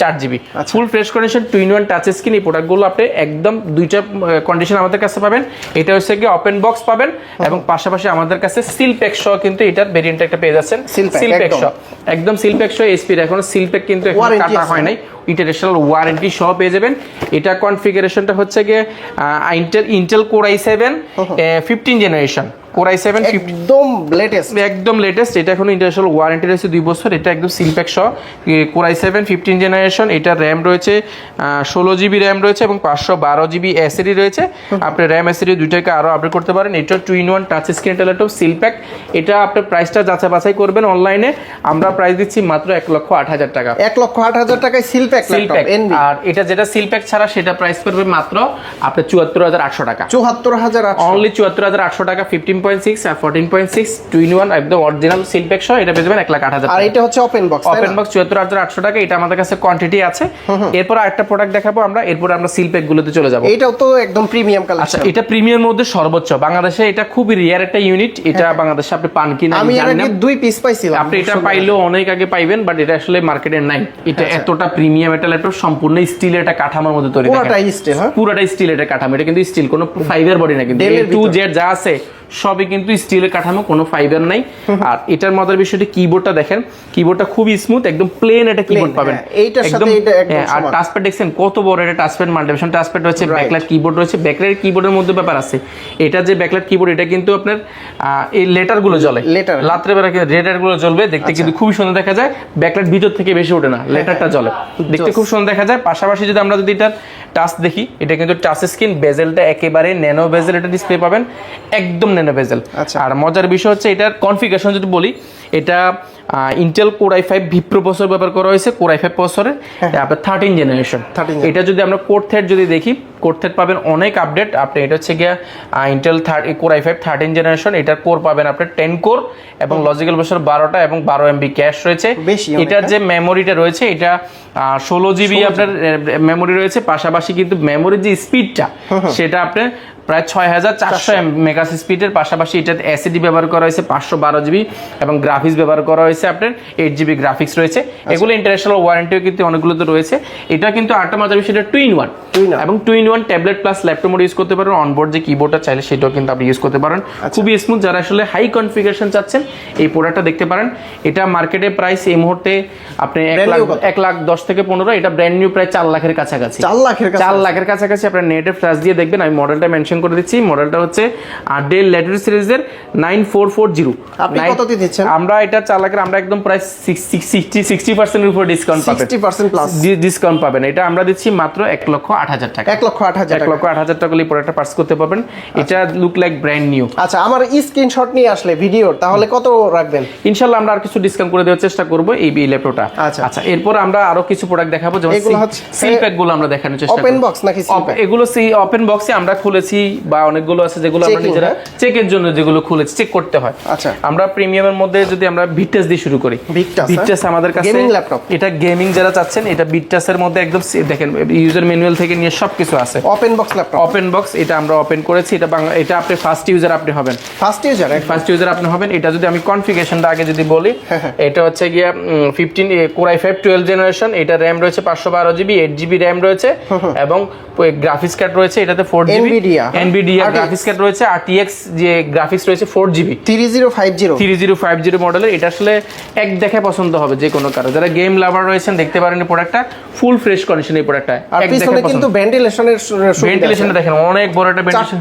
Speaker 2: চার
Speaker 1: GB full fresh condition two in one touch screen এই প্রোডাক্টগুলো আপনি একদম দুইটা কন্ডিশন আমাদের কাছে পাবেন এটা হচ্ছে কি ওপেন বক্স পাবেন এবং পাশাপাশি আমাদের কাছে সিল প্যাক সহ কিন্তু এটার ভেরিয়েন্ট একটা পেয়ে যাচ্ছেন সিল প্যাক সহ একদম সিল প্যাক সহ এসপির এখন সিল প্যাক কিন্তু কাটা হয় নাই ইন্টারন্যাশনাল ওয়ারেন্টি সহ পেয়ে যাবেন এটা কনফিগারেশনটা হচ্ছে গিয়ে Intel Intel Core i seven fifteen generation Core i seven
Speaker 2: একদম লেটেস্ট মানে
Speaker 1: একদম লেটেস্ট এটা এখন ইন্টারন্যাশনাল ওয়ারেন্টি রয়েছে দুই বছর এটা একদম সিলপ্যাক সহ Core i seven fifteen generation এটা র্যাম রয়েছে ষোলো জিবি র্যাম রয়েছে এবং পাঁচশো বারো জিবি এসিডি রয়েছে আপনি র্যাম এসিডি দুইটাকে আরও আপডেট করতে পারেন এটা two in one touch screen টেলাটপ seal pack এটা আপনি প্রাইসটা যাচাই বাছাই করবেন অনলাইনে আমরা প্রাইস দিচ্ছি মাত্র এক লক্ষ আট হাজার টাকা
Speaker 2: এক লক্ষ আট হাজার টাকায়
Speaker 1: সিলপ্যাক
Speaker 2: সিলপ্যাক
Speaker 1: আর এটা যেটা সিলপ্যাক ছাড়া সেটা প্রাইস পড়বে মাত্র আপনার চুয়াত্তর হাজার আটশো টাকা
Speaker 2: চুয়াত্তর হাজার
Speaker 1: অনলি চুয়াত্তর হাজার আটশো টাকা ফিফটিন এটা সর্বোচ্চ বাংলাদেশে এটা খুবই রিয়ার একটা ইউনিট এটা হ্যাঁ। বাংলাদেশে আপনি পান কিনা
Speaker 2: দুই পিস পাইছিলাম
Speaker 1: আপনি এটা পাইলেও অনেক আগে পাইবেন বাট এটা আসলে মার্কেটের নাই এটা
Speaker 2: আচ্ছা।
Speaker 1: এতটা প্রিমিয়াম একটা ল্যাপটপ সম্পূর্ণ স্টিলের একটা কাঠামোর মধ্যে তৈরি
Speaker 2: পুরোটা স্টিল
Speaker 1: পুরোটা স্টিলের একটা কাঠামো এটা কিন্তু স্টিল কোনো ফাইবার বডি না কিন্তু টু জেড যা আছে হবে কিন্তু স্টিলের কাঠামো কোনো ফাইবার নাই আর এটার মজার বিষয়টি কিবোর্ডটা দেখেন কিবোর্ডটা খুবই স্মুথ একদম প্লেন একটা কিবোর্ড
Speaker 2: হ্যাঁ, পাবেন একদম
Speaker 1: হ্যাঁ, আর টাচপ্যাড দেখছেন কত বড় একটা টাচপ্যাড মাল্টিভেশন টাচপ্যাড রয়েছে ব্যাকলাইট কিবোর্ড রয়েছে ব্যাকলাইট কিবোর্ডের মধ্যে ব্যাপার আছে এটা যে ব্যাকলাইট কিবোর্ড এটা কিন্তু আপনার এই লেটার গুলো জ্বলে
Speaker 2: লেটার
Speaker 1: রাত্রে বেলা রেডার গুলো জ্বলবে দেখতে আচ্ছা। কিন্তু খুবই সুন্দর দেখা যায় ব্যাকলাইট ভিতর থেকে বেশি ওঠে না লেটারটা জ্বলে হ্যাঁ, দেখতে খুব সুন্দর দেখা যায় পাশাপাশি যদি আমরা যদি এটার টাচ দেখি এটা কিন্তু টাচ স্ক্রিন বেজেলটা একেবারে ন্যানো বেজেল এটা ডিসপ্লে পাবেন একদম ন্যানো বেজেল ভেজেল
Speaker 2: আচ্ছা।
Speaker 1: আর মজার বিষয় হচ্ছে এটার কনফিগারেশন যদি বলি এটা Intel Core i five vPro processor ব্যবহার করা হয়েছে কোর আই ফাইভ প্রসরের আপনার থার্টিন জেনারেশন এটা যদি আমরা কোর থ্রেড যদি দেখি কোর থ্রেড পাবেন অনেক আপডেট আপনি এটা হচ্ছে গিয়ে Intel thirty Core i five thirteen generation এটার কোর পাবেন আপনার টেন কোর এবং লজিক্যাল প্রসর বারোটা এবং বারো এমবি ক্যাশ রয়েছে এটার যে মেমোরিটা রয়েছে এটা ষোলো জিবি আপনার মেমোরি রয়েছে পাশাপাশি কিন্তু মেমোরির যে স্পিডটা সেটা আপনার প্রায় ছয় হাজার চারশো মেগাস স্পিডের পাশাপাশি এটাতে অ্যাসিডি ব্যবহার করা হয়েছে পাঁচশো বারো জিবি এবং গ্রাফ গ্রাফিক্স ব্যবহার করা হয়েছে আপনার এইট জিবি গ্রাফিক্স রয়েছে
Speaker 2: আচ্ছা।
Speaker 1: এগুলো ইন্টারন্যাশনাল ওয়ারেন্টিও কিন্তু অনেকগুলো রয়েছে এটা কিন্তু আটটা মাদার সেটা টু ইন ওয়ান এবং two in one tablet plus laptop mode use করতে পারেন অনবোর্ড যে কিবোর্ডটা চাইলে সেটাও কিন্তু আপনি ইউজ করতে পারেন
Speaker 2: আচ্ছা।
Speaker 1: খুবই স্মুথ যারা আসলে হাই কনফিগারেশন চাচ্ছেন এই প্রোডাক্টটা দেখতে পারেন এটা মার্কেটে প্রাইস এই মুহূর্তে আপনি এক লাখ এক লাখ দশ থেকে পনেরো এটা ব্র্যান্ড নিউ প্রায় চার লাখের কাছাকাছি
Speaker 2: চার লাখের
Speaker 1: চার লাখের কাছাকাছি আপনার নেটে ফ্ল্যাশ দিয়ে দেখবেন আমি মডেলটা মেনশন করে দিচ্ছি মডেলটা হচ্ছে ডেল লেটার সিরিজের নাইন ফোর ফোর জিরো আমরা এটা চালাকের আমরা একদম প্রায় সিক্সটি সিক্সটি পার্সেন্টের উপর ডিসকাউন্ট পাবেন
Speaker 2: সিক্সটি পার্সেন্ট প্লাস
Speaker 1: ডিসকাউন্ট পাবেন এটা আমরা দিচ্ছি মাত্র এক লক্ষ আট হাজার টাকা
Speaker 2: এক লক্ষ আট হাজার
Speaker 1: এক লক্ষ আট হাজার টাকা এই প্রোডাক্টটা পার্স করতে পারবেন আচ্ছা। এটা লুক লাইক ব্র্যান্ড নিউ
Speaker 2: আচ্ছা আমার স্ক্রিনশট নিয়ে আসলে ভিডিও তাহলে কত রাখবেন
Speaker 1: ইনশাল্লাহ আমরা আর কিছু ডিসকাউন্ট করে দেওয়ার চেষ্টা করব এই ল্যাপটপটা
Speaker 2: আচ্ছা
Speaker 1: আচ্ছা এরপর আমরা আরো কিছু প্রোডাক্ট দেখাবো যেমন সিল প্যাক গুলো আমরা দেখানোর চেষ্টা করব
Speaker 2: ওপেন
Speaker 1: বক্স
Speaker 2: নাকি
Speaker 1: এগুলো সেই ওপেন বক্সে আমরা খুলেছি বা অনেকগুলো আছে যেগুলো আমরা নিজেরা চেকের হ্যাঁ? জন্য যেগুলো খুলেছি চেক করতে হয়
Speaker 2: আচ্ছা
Speaker 1: আমরা প্রিমিয়ামের মধ্যে যদি আমরা ভিটটাস দিয়ে শুরু করি ভিটটাস হ্যাঁ? আমাদের কাছে
Speaker 2: গেমিং ল্যাপটপ
Speaker 1: এটা গেমিং যারা চাচ্ছেন এটা ভিটটাসের মধ্যে একদম দেখেন ইউজার ম্যানুয়াল থেকে নিয়ে সব কিছু আছে
Speaker 2: open box laptop
Speaker 1: open box এটা আমরা ওপেন করেছি এটা বাংলা এটা আপনি ফার্স্ট ইউজার আপনি হবেন
Speaker 2: ফার্স্ট ইউজার
Speaker 1: ফার্স্ট ইউজার আপনি হবেন এটা যদি আমি কনফিগারেশনটা আগে যদি বলি
Speaker 2: হ্যাঁ, হ্যাঁ।
Speaker 1: এটা হচ্ছে গিয়া fifteen core i five twelve generation এটা র্যাম রয়েছে পাঁচশো বারো জিবি এইট জিবি র্যাম রয়েছে এবং গ্রাফিক্স কার্ড রয়েছে এটাতে four GB Nvidia graphics card রয়েছে RTX যে গ্রাফিক্স রয়েছে ফোর জিবি
Speaker 2: 3050 জিরো
Speaker 1: মডেলের এটা আসলে এক দেখে পছন্দ হবে যে কোনো কারো যারা গেম লাভার রয়েছেন দেখতে পারেন এই প্রোডাক্টটা ফুল ফ্রেশ কন্ডিশন এই প্রোডাক্টটা এক দেখে
Speaker 2: কিন্তু ভেন্টিলেশনের
Speaker 1: ভেন্টিলেশন দেখেন অনেক বড় একটা ভেন্টিলেশন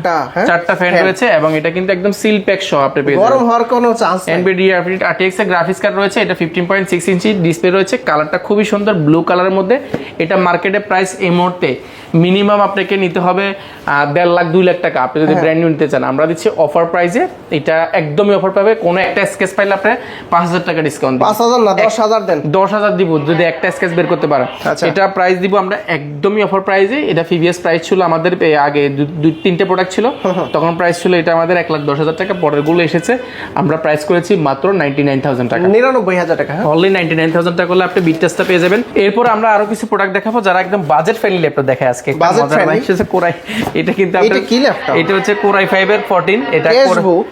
Speaker 2: চারটা
Speaker 1: ফ্যান রয়েছে এবং এটা কিন্তু একদম সিল প্যাক সহ আপনি পেয়ে
Speaker 2: গরম হওয়ার কোনো চান্স নেই
Speaker 1: এনবিডি আপডেট আরটিএক্স এর গ্রাফিক্স কার্ড রয়েছে এটা 15.6 ইঞ্চি ডিসপ্লে রয়েছে কালারটা খুবই সুন্দর ব্লু কালারের মধ্যে এটা মার্কেটে প্রাইস এই মুহূর্তে মিনিমাম আপনাকে নিতে হবে দেড় লাখ দুই লাখ টাকা আপনি যদি ব্র্যান্ড নিতে চান আমরা দিচ্ছি অফার প্রাইসে এটা একদমই অফার পাবে কোনো একটা স্কেচ পাইলে আপনি পাঁচ হাজার টাকা ডিসকাউন্ট
Speaker 2: পাঁচ হাজার না দশ হাজার দেন
Speaker 1: দশ হাজার দিব যদি একটা স্কেচ বের করতে পারেন
Speaker 2: আচ্ছা।
Speaker 1: এটা প্রাইস দিব আমরা একদমই অফার প্রাইসে এটা ফিভিএস প্রাইস ছিল আমাদের আগে দুই তিনটে প্রোডাক্ট ছিল হ্যাঁ, হ্যাঁ। তখন প্রাইস ছিল এটা আমাদের এক লাখ দশ হাজার টাকা পরের গুলো এসেছে আমরা প্রাইস করেছি মাত্র নাইনটি নাইন থাউজেন্ড টাকা
Speaker 2: নিরানব্বই হাজার টাকা
Speaker 1: অনলি নাইনটি নাইন থাউজেন্ড টাকা হলে আপনি বিটটেস্টটা পেয়ে যাবেন এরপর আমরা আরো কিছু প্রোডাক্ট দেখাবো যারা একদম বাজেট ফ্রেন্ডলি আপনার দেখায় আজকে
Speaker 2: বাজেট
Speaker 1: ফ্রেন্ডলি কোরাই এটা কিন্তু
Speaker 2: এটা কি ল্যাপটপ
Speaker 1: এটা হচ্ছে কোরাই 5 এর 14 এটা
Speaker 2: ক্যাশবুক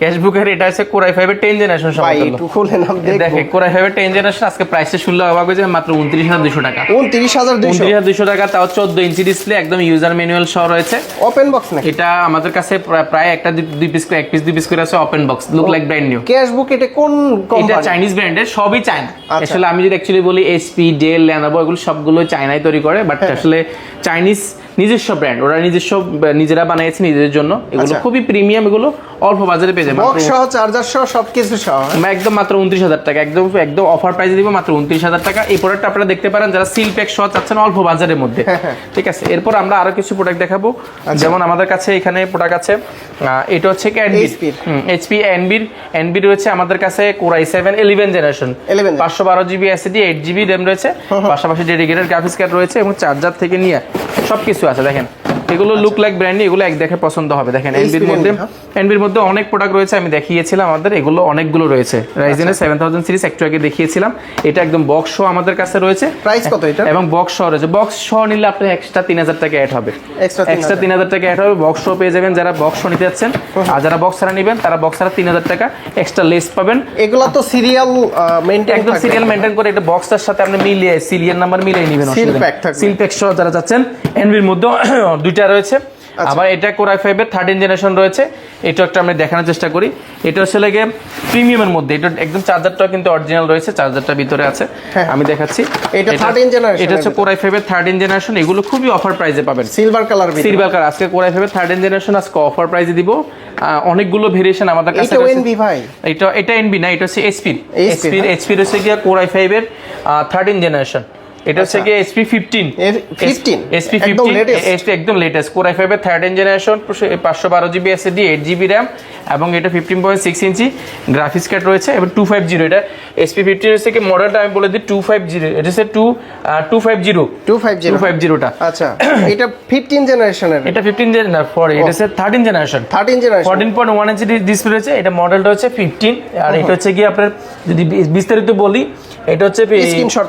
Speaker 1: ক্যাশবুকের এর এটা হচ্ছে কোরাই 5 এর 10 জেনারেশন সমতুল্য ভাই
Speaker 2: একটু খুলে নাম
Speaker 1: দেখো কোরাই 5 এর 10 জেনারেশন আজকে প্রাইসে শুনলে অবাক হয়ে মাত্র 29200 টাকা 29200 29200 টাকা তাও 14 ইঞ্চি ডিসপ্লে একদম ইউজার ম্যানুয়াল সহ রয়েছে
Speaker 2: ওপেন বক্স নাকি
Speaker 1: এটা আমাদের কাছে প্রায় একটা দুই পিস করে এক পিস দুই পিস করে আছে open box look like brand new
Speaker 2: cashbook এটা কোন কোম্পানি এটা
Speaker 1: চাইনিজ ব্র্যান্ডের সবই চায়না
Speaker 2: আচ্ছা।
Speaker 1: আসলে আমি যদি অ্যাকচুয়ালি বলি এসপি ডেল লেনোভো এগুলো সবগুলো চায়নায় তৈরি করে বাট
Speaker 2: হ্যাঁ।
Speaker 1: আসলে চাইনিজ নিজস্ব ব্র্যান্ড ওরা নিজস্ব নিজেরা বানিয়েছে নিজেদের জন্য এগুলো
Speaker 2: আচ্ছা।
Speaker 1: খুবই প্রিমিয়াম এগুলো অল্প বাজারে পেয়ে যাবে
Speaker 2: বক্স সহ চার্জার সহ সবকিছু সহ
Speaker 1: হ্যাঁ? একদম মাত্র উনত্রিশ হাজার টাকা একদম একদম অফার প্রাইসে দিব মাত্র উনত্রিশ হাজার টাকা এই প্রোডাক্ট আপনারা দেখতে পারেন যারা সিল প্যাক সহ চাচ্ছেন অল্প বাজারের মধ্যে
Speaker 2: হ্যাঁ, হ্যাঁ।
Speaker 1: ঠিক আছে এরপর আমরা আরো কিছু প্রোডাক্ট দেখাবো
Speaker 2: আচ্ছা।
Speaker 1: যেমন আমাদের কাছে এখানে প্রোডাক্ট আছে এটা হচ্ছে
Speaker 2: এনবি
Speaker 1: এইচপি এনবির এনবি রয়েছে আমাদের কাছে Core i seven
Speaker 2: 11
Speaker 1: generation 512 GB SSD 8 GB RAM রয়েছে পাশাপাশি ডেডিকেটেড গ্রাফিক্স কার্ড রয়েছে এবং চার্জার থেকে নিয়ে সবকিছু কিছু আছে দেখেন এগুলো লুক লাইক ব্র্যান্ডি এগুলো এক দেখে পছন্দ হবে দেখেন এনবির মধ্যে এনবির মধ্যে অনেক প্রোডাক্ট রয়েছে আমি দেখিয়েছিলাম আমাদের এগুলো অনেকগুলো রয়েছে রাইজেনের সেভেন থাউজেন্ড সিরিজ একটু আগে দেখিয়েছিলাম এটা একদম বক্স শো আমাদের কাছে রয়েছে
Speaker 2: প্রাইস কত এটা
Speaker 1: এবং বক্স শো রয়েছে বক্স শো নিলে আপনি এক্সট্রা তিন হাজার টাকা অ্যাড হবে এক্সট্রা তিন হাজার টাকা অ্যাড হবে বক্স শো পেয়ে যাবেন যারা বক্স শো নিতে যাচ্ছেন আর যারা বক্স ছাড়া নেবেন তারা বক্স ছাড়া তিন হাজার টাকা এক্সট্রা লেস পাবেন
Speaker 2: এগুলো তো সিরিয়াল মেনটেন
Speaker 1: একদম সিরিয়াল মেনটেন করে এটা বক্সটার সাথে আপনি মিলিয়ে সিরিয়াল নাম্বার মিলিয়ে নেবেন
Speaker 2: সিল প্যাক
Speaker 1: সিল প্যাক শো যারা যাচ্ছেন এনবির মধ্যে দুইটা তিনটা রয়েছে
Speaker 2: আচ্ছা।
Speaker 1: আবার এটা কোরাই ফাইভের থার্টিন জেনারেশন রয়েছে এটা একটা আমরা দেখানোর চেষ্টা করি এটা হচ্ছে লেগে প্রিমিয়ামের মধ্যে এটা একদম চার্জারটা কিন্তু অরিজিনাল রয়েছে চার্জারটা ভিতরে আছে
Speaker 2: হ্যাঁ।
Speaker 1: আমি দেখাচ্ছি
Speaker 2: এটা থার্টিন জেনারেশন
Speaker 1: এটা হচ্ছে কোরাই ফাইভের থার্টিন জেনারেশন এগুলো খুবই অফার প্রাইসে পাবেন
Speaker 2: সিলভার কালার
Speaker 1: সিলভার কালার আজকে কোরাই ফাইভের থার্টিন জেনারেশন আজকে অফার প্রাইসে দিব অনেকগুলো ভেরিয়েশন আমাদের কাছে
Speaker 2: এটা এনবি ভাই
Speaker 1: এটা এটা এনবি না এটা হচ্ছে এসপি এসপি এসপি হচ্ছে গিয়ে কোরাই ফাইভের থার্টিন জেনারেশন এটা হচ্ছে কি SP fifteen
Speaker 2: fifteen
Speaker 1: SP fifteen একদম লেটেস্ট কোর আই ফাইভের থার্ড জেনারেশন পাঁচশো বারো GB S SSD eight GB RAM এবং এটা fifteen point six inch graphics card রয়েছে এবং টু ফাইভ জিরো এটা এসপি ফিফটিন হচ্ছে কি মডেলটা আমি বলে দিই টু ফাইভ জিরো এটা হচ্ছে two two five zero two five zero five জিরোটা
Speaker 2: আচ্ছা এটা ফিফটিন জেনারেশনের
Speaker 1: এটা ফিফটিন জেনারেশন ফর এটা হচ্ছে thirteen generation
Speaker 2: thirteen generation
Speaker 1: fourteen point one inch display রয়েছে এটা মডেলটা হচ্ছে ফিফটিন আর এটা হচ্ছে কি আপনার যদি বিস্তারিত বলি এটা হচ্ছে স্ক্রিনশট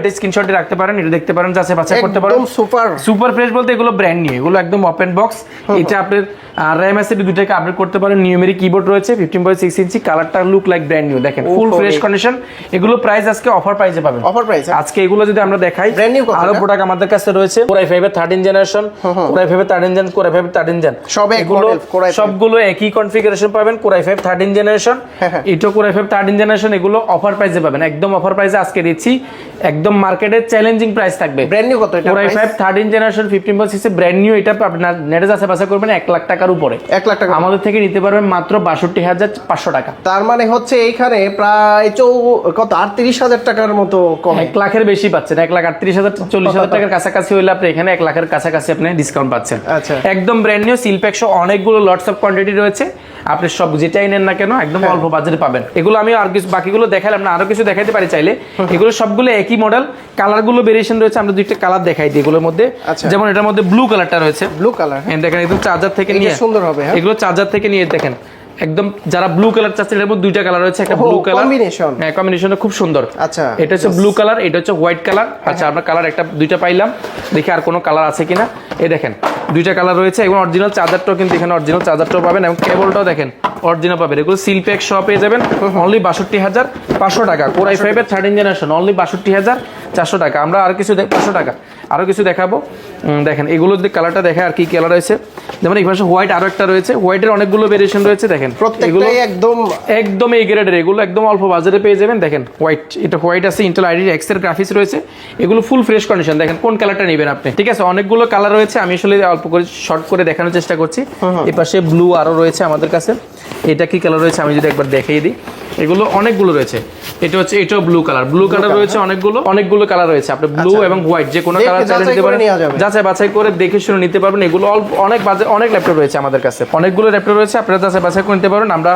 Speaker 1: এটা স্ক্রিনশটে রাখতে পারেন এটা দেখতে পারেন বাছাই করতে পারেন
Speaker 2: সুপার
Speaker 1: সুপার ফ্রেশ বলতে এগুলো ব্র্যান্ড নিয়ে এগুলো একদম ওপেন বক্স হ্যাঁ, এটা হ্যাঁ। আপনার আপডেট করতে পারেন নিউমেরিক কিবোর্ড রয়েছে ইঞ্চি কালারটা লুক লাইক ব্র্যান্ড নিউ দেখেন ফুল ফ্রেশ কন্ডিশন এগুলো প্রাইস আজকে অফার প্রাইসে পাবেন
Speaker 2: অফার হ্যাঁ। প্রাইস
Speaker 1: আজকে এগুলো যদি আমরা দেখাই
Speaker 2: ব্র্যান্ড নিউ
Speaker 1: আরো প্রোডাক্ট আমাদের কাছে রয়েছে কোরাই ফাইভ এর 13 জেনারেশন কোরাই 5 এর কোরাই ফাইভ থার্ড 13 জেন
Speaker 2: সব
Speaker 1: এগুলো সবগুলো একই কনফিগারেশন পাবেন কোরাই ফাইভ 13 জেনারেশন এটা কোরাই 5 13 জেনারেশন এগুলো অফার প্রাইসে পাবেন একদম একদম অফার প্রাইসে আজকে দিচ্ছি একদম মার্কেটের চ্যালেঞ্জিং প্রাইস থাকবে
Speaker 2: ব্র্যান্ড নিউ কত এটা
Speaker 1: i5 13 জেনারেশন 15 বস সিসি ব্র্যান্ড নিউ এটা আপনার নেটের আশেপাশে করবেন 1 লাখ টাকার উপরে
Speaker 2: 1 লাখ টাকা
Speaker 1: আমাদের থেকে নিতে পারবেন মাত্র 62500 টাকা
Speaker 2: তার মানে হচ্ছে এইখানে প্রায় কত 38000 টাকার মতো কম
Speaker 1: 1 লাখের বেশি পাচ্ছেন 1 লাখ 38000 40000 টাকার কাছাকাছি হলে আপনি এখানে 1 লাখের কাছাকাছি আপনি ডিসকাউন্ট পাচ্ছেন
Speaker 2: আচ্ছা
Speaker 1: একদম ব্র্যান্ড নিউ সিলপ্যাকশো অনেকগুলো লটস অফ কোয়ান্টিটি রয়েছে আপনি সব যেটাই নেন না কেন একদম
Speaker 2: হ্যাঁ।
Speaker 1: অল্প বাজারে পাবেন এগুলো আমি আর কিছু বাকিগুলো দেখালাম না আরো কিছু দেখাইতে পারি চাইলে এগুলো সবগুলো একই মডেল কালার গুলো ভেরিয়েশন রয়েছে আমরা দুইটা কালার দেখাই দিই এগুলোর মধ্যে
Speaker 2: আচ্ছা।
Speaker 1: যেমন এটার মধ্যে ব্লু কালারটা রয়েছে
Speaker 2: ব্লু হ্যাঁ।
Speaker 1: কালার দেখেন একদম চার্জার থেকে নিয়ে
Speaker 2: সুন্দর হবে হ্যাঁ।
Speaker 1: এগুলো চার্জার থেকে নিয়ে দেখেন একদম যারা ব্লু কালার চাচ্ছে এর মধ্যে দুইটা কালার রয়েছে একটা ব্লু কালার
Speaker 2: কম্বিনেশন
Speaker 1: হ্যাঁ কম্বিনেশনটা খুব সুন্দর
Speaker 2: আচ্ছা
Speaker 1: এটা হচ্ছে ব্লু কালার এটা হচ্ছে হোয়াইট কালার আচ্ছা হ্যাঁ। আমরা কালার একটা দুইটা পাইলাম দেখি আর কোনো কালার আছে কিনা এই দেখেন দুইটা কালার রয়েছে এবং অরিজিনাল চার্জারটাও কিন্তু এখানে অরিজিনাল চার্জারটাও পাবেন এবং কেবলটাও দেখেন অরিজিনাল পাবেন এগুলো সিল প্যাক সহ পেয়ে যাবেন অনলি বাষট্টি হাজার পাঁচশো টাকা কোরআই ফাইভের থার্ড জেনারেশন অনলি বাষট্টি হাজার চারশো টাকা আমরা আর কিছু পাঁচশো টাকা আরও কিছু দেখাবো দেখেন এগুলো যদি কালারটা দেখে আর কি কালার রয়েছে যেমন এই পাশে হোয়াইট আরও একটা রয়েছে হোয়াইটের অনেকগুলো ভেরিয়েশন রয়েছে দেখেন এগুলো
Speaker 2: একদম
Speaker 1: একদম এই গ্রেডের এগুলো একদম অল্প বাজারে পেয়ে যাবেন দেখেন হোয়াইট এটা হোয়াইট আছে ইন্টেল আইডি এক্সের গ্রাফিক্স রয়েছে এগুলো ফুল ফ্রেশ কন্ডিশন দেখেন কোন কালারটা নেবেন আপনি ঠিক আছে অনেকগুলো কালার রয়েছে আমি আসলে অল্প করে শর্ট করে দেখানোর চেষ্টা করছি এ পাশে ব্লু আরও রয়েছে আমাদের কাছে এটা কি কালার রয়েছে আমি যদি একবার দেখিয়ে দিই এগুলো অনেকগুলো রয়েছে এটা হচ্ছে এটাও ব্লু কালার ব্লু কালার রয়েছে হ্যাঁ। অনেকগুলো অনেকগুলো কালার রয়েছে আপনি ব্লু আচ্ছা। এবং হোয়াইট যে কোনো কালার চাইলে নিতে পারেন যাচাই বাছাই করে দেখে শুনে নিতে পারবেন এগুলো অনেক বাজে অনেক ল্যাপটপ রয়েছে আমাদের কাছে অনেকগুলো ল্যাপটপ রয়েছে আপনারা যাচাই বাছাই করে নিতে পারেন আমরা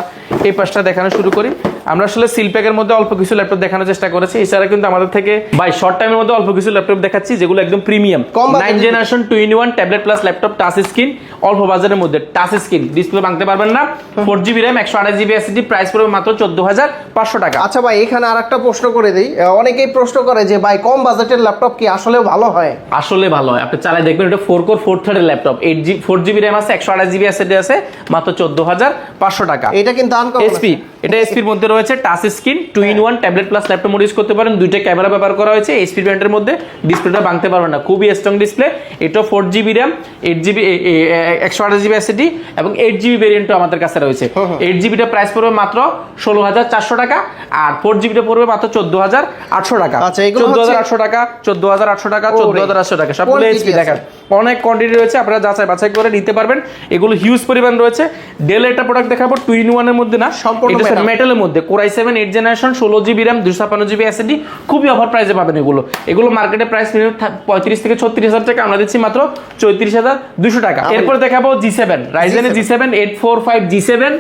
Speaker 1: এই পাশটা দেখানো শুরু করি আমরা আসলে সিলপ্যাকের মধ্যে অল্প কিছু ল্যাপটপ দেখানোর চেষ্টা করেছি এছাড়া কিন্তু আমাদের থেকে বাই শর্ট টাইমের মধ্যে অল্প কিছু ল্যাপটপ দেখাচ্ছি যেগুলো একদম premium nine generation two in one tablet plus laptop touch screen অল্প বাজারের মধ্যে টাচ স্ক্রিন ডিসপ্লে ভাঙতে পারবেন না ফোর জিবি র্যাম একশো আঠাশ জিবি এসএসডি প্রাইস পড়বে মাত্র চোদ্দ হাজার পাঁচশো টাকা
Speaker 2: আচ্ছা ভাই এখানে আর একটা প্রশ্ন করে দিই অনেকেই প্রশ্ন করে যে ভাই কম বাজেটের ল্যাপটপ কি আসলে ভালো হয়
Speaker 1: আসলে ভালো হয় আপনি চালাই দেখবেন এটা four core four থার্ডের laptop eight G four GB RAM আছে একশো আঠাশ জিবি এসএসডি আছে মাত্র চোদ্দ হাজার পাঁচশো টাকা
Speaker 2: এটা কিন্তু
Speaker 1: এসপি এটা এসপির মধ্যে রয়েছে touch screen two in one tablet plus laptop mode use করতে পারেন দুইটা ক্যামেরা ব্যবহার করা হয়েছে এইচপি ব্র্যান্ডের মধ্যে ডিসপ্লেটা ভাঙতে পারবেন না খুবই স্ট্রং ডিসপ্লে এটাও four GB RAM eight GB একশো আঠাশ জিবি এসএডি এবং এইট জিবি ভেরিয়েন্টও আমাদের কাছে রয়েছে এইট জিবিটা প্রাইস পড়বে মাত্র ষোলো হাজার চারশো টাকা আর ফোর জিবিটা পড়বে মাত্র চোদ্দ হাজার আটশো টাকা
Speaker 2: আচ্ছা,
Speaker 1: চোদ্দ হাজার আটশো টাকা চোদ্দ হাজার আটশো টাকা চোদ্দ হাজার আটশো টাকা
Speaker 2: সব
Speaker 1: এইচপি দেখার অনেক কোয়ান্টিটি রয়েছে আপনারা যাচাই বাছাই করে নিতে পারবেন এগুলো হিউজ পরিমাণ রয়েছে ডেল একটা প্রোডাক্ট দেখাবো টু ইন ওয়ানের মধ্যে না
Speaker 2: সম্পূর্ণ
Speaker 1: মেটালের মধ্যে core i seven eight generation ষোলো জিবি র্যাম দুশো ছাপান্ন জিবি এসএডি খুবই অফার প্রাইসে পাবেন এগুলো এগুলো মার্কেটে প্রাইস পঁয়ত্রিশ থেকে ছত্রিশ হাজার টাকা আমরা দিচ্ছি মাত্র চৌত্রিশ হাজার দুশো টাকা এরপর দেখাবো G seven রাইজেনের G seven eight four five G seven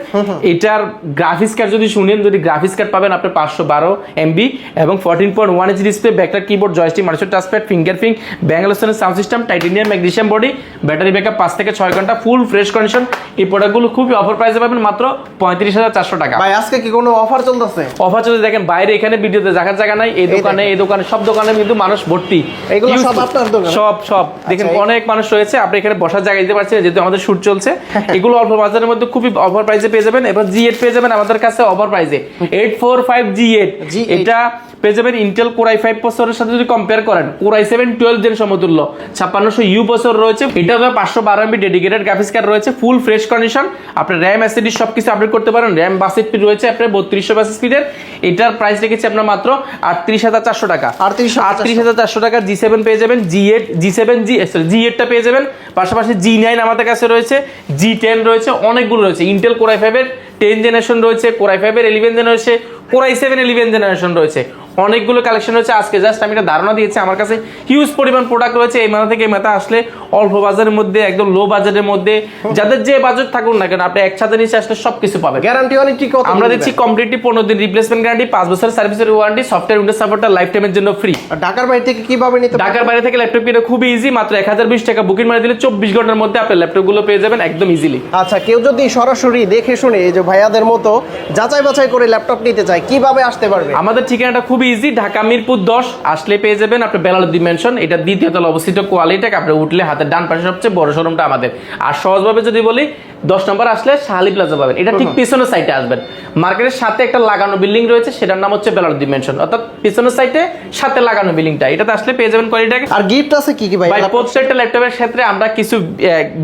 Speaker 1: এটার গ্রাফিক্স কার্ড যদি শুনেন যদি গ্রাফিক্স কার্ড পাবেন আপনি পাঁচশো বারো এমবি এবং fourteen point one inch display ব্যাকটার keyboard জয়স্টি মার্শাল touchpad finger ফিং Bangalore sound system titanium magnesium body battery backup পাঁচ থেকে ছয় ঘন্টা ফুল ফ্রেশ কন্ডিশন এই প্রোডাক্টগুলো খুবই অফার প্রাইসে পাবেন মাত্র পঁয়ত্রিশ হাজার চারশো টাকা
Speaker 2: ভাই আজকে কি কোনো অফার চলতেছে
Speaker 1: অফার চলতে দেখেন বাইরে এখানে ভিডিওতে দেখার জায়গা নাই এই দোকানে এই দোকানে সব দোকানে কিন্তু মানুষ ভর্তি
Speaker 2: এগুলো সব আপনার দোকান
Speaker 1: সব সব আচ্ছা,
Speaker 2: দেখেন
Speaker 1: অনেক মানুষ রয়েছে আপনি এখানে বসার জায়গা দিতে পারছেন যেহেতু আমাদের শুট চলছে এগুলো অল্প বাজারের মধ্যে খুবই অফার প্রাইসে পেয়ে যাবেন এবং জি এইট পেয়ে যাবেন আমাদের কাছে অফার প্রাইসে eight four five G eight এটা পেয়ে যাবেন ইন্টেল কোরাই ফাইভ প্রসেসরের সাথে যদি কম্পেয়ার করেন কোরাই সেভেন টুয়েলভ জেন সমতুল্য ছাপ্পান্নশো ইউ প্রসেসর রয়েছে এটা হবে পাঁচশো বারো এমবি ডেডিকেটেড গ্রাফিক্স কার্ড রয়েছে ফুল ফ্রেশ কন্ডিশন আপনার র্যাম অ্যাসিডি সব কিছু আপডেট করতে পারেন র্যাম বাস স্পিড রয়েছে আপনার বত্রিশশো বাস স্পিডের এটার প্রাইস রেখেছি আপনার মাত্র আটত্রিশ হাজার চারশো টাকা আটত্রিশ হাজার চারশো টাকা জি সেভেন পেয়ে যাবেন G eight G seven G sorry G এইটটা পেয়ে যাবেন পাশাপাশি জি নাইন আমাদের কাছে রয়েছে জি টেন রয়েছে অনেকগুলো রয়েছে ইন্টেল কোরআই ফাইভের টেন জেনারেশন রয়েছে কোরাই ফাইভের eleven generation core i seven eleven generation রয়েছে অনেকগুলো কালেকশন রয়েছে আজকে জাস্ট আমি একটা ধারণা দিয়েছি আমার কাছে হিউজ পরিমাণ প্রোডাক্ট রয়েছে এই মাথা থেকে এই মাথা আসলে অল্প বাজারের মধ্যে একদম লো বাজারের মধ্যে যাদের যে বাজেট থাকুন না কেন আপনি একসাথে নিচে আসলে সব কিছু পাবেন
Speaker 2: গ্যারান্টি অনেক কি
Speaker 1: আমরা দিচ্ছি কমপ্লিটলি পনেরো দিন রিপ্লেসমেন্ট গ্যারান্টি পাঁচ বছর সার্ভিসের ওয়ারেন্টি সফটওয়্যার উইন্ডোজ সাপোর্টটা লাইফ টাইমের জন্য ফ্রি
Speaker 2: ঢাকার বাইরে থেকে কিভাবে নিতে
Speaker 1: ঢাকার বাইরে থেকে ল্যাপটপ কিনে খুবই ইজি মাত্র এক হাজার বিশ টাকা বুকিং মারি দিলে চব্বিশ ঘন্টার মধ্যে আপনি ল্যাপটপগুলো পেয়ে যাবেন একদম ইজিলি
Speaker 2: আচ্ছা কেউ যদি সরাসরি দেখে শুনে এই যে ভাইয়াদের মতো যাচাই বাছাই করে ল্যাপটপ নিতে চাই কিভাবে আসতে পারবে
Speaker 1: আমাদের ঠিকানাটা খুব ইজি ঢাকা মিরপুর দশ আসলে পেয়ে যাবেন আপনি বেলাল ডিমেনশন এটা দ্বিতীয় তলা অবস্থিত কোয়ালিটেক আপনি উঠলে হাতের ডান পাশে সবচেয়ে বড় শোরুমটা আমাদের আর সহজভাবে যদি বলি দশ নম্বর আসলে শাহালি প্লাজা পাবেন এটা ঠিক হ্যাঁ, হ্যাঁ। পিছনের সাইডে আসবেন মার্কেটের সাথে একটা লাগানো বিল্ডিং রয়েছে সেটার নাম হচ্ছে বেলার ডিমেনশন অর্থাৎ পিছনের সাইডে সাথে লাগানো বিল্ডিংটা এটাতে আসলে পেয়ে যাবেন কোয়ালিটিটাকে
Speaker 2: আর গিফট আছে কি কি ভাই
Speaker 1: ভাই প্রত্যেকটা ল্যাপটপের ক্ষেত্রে আমরা কিছু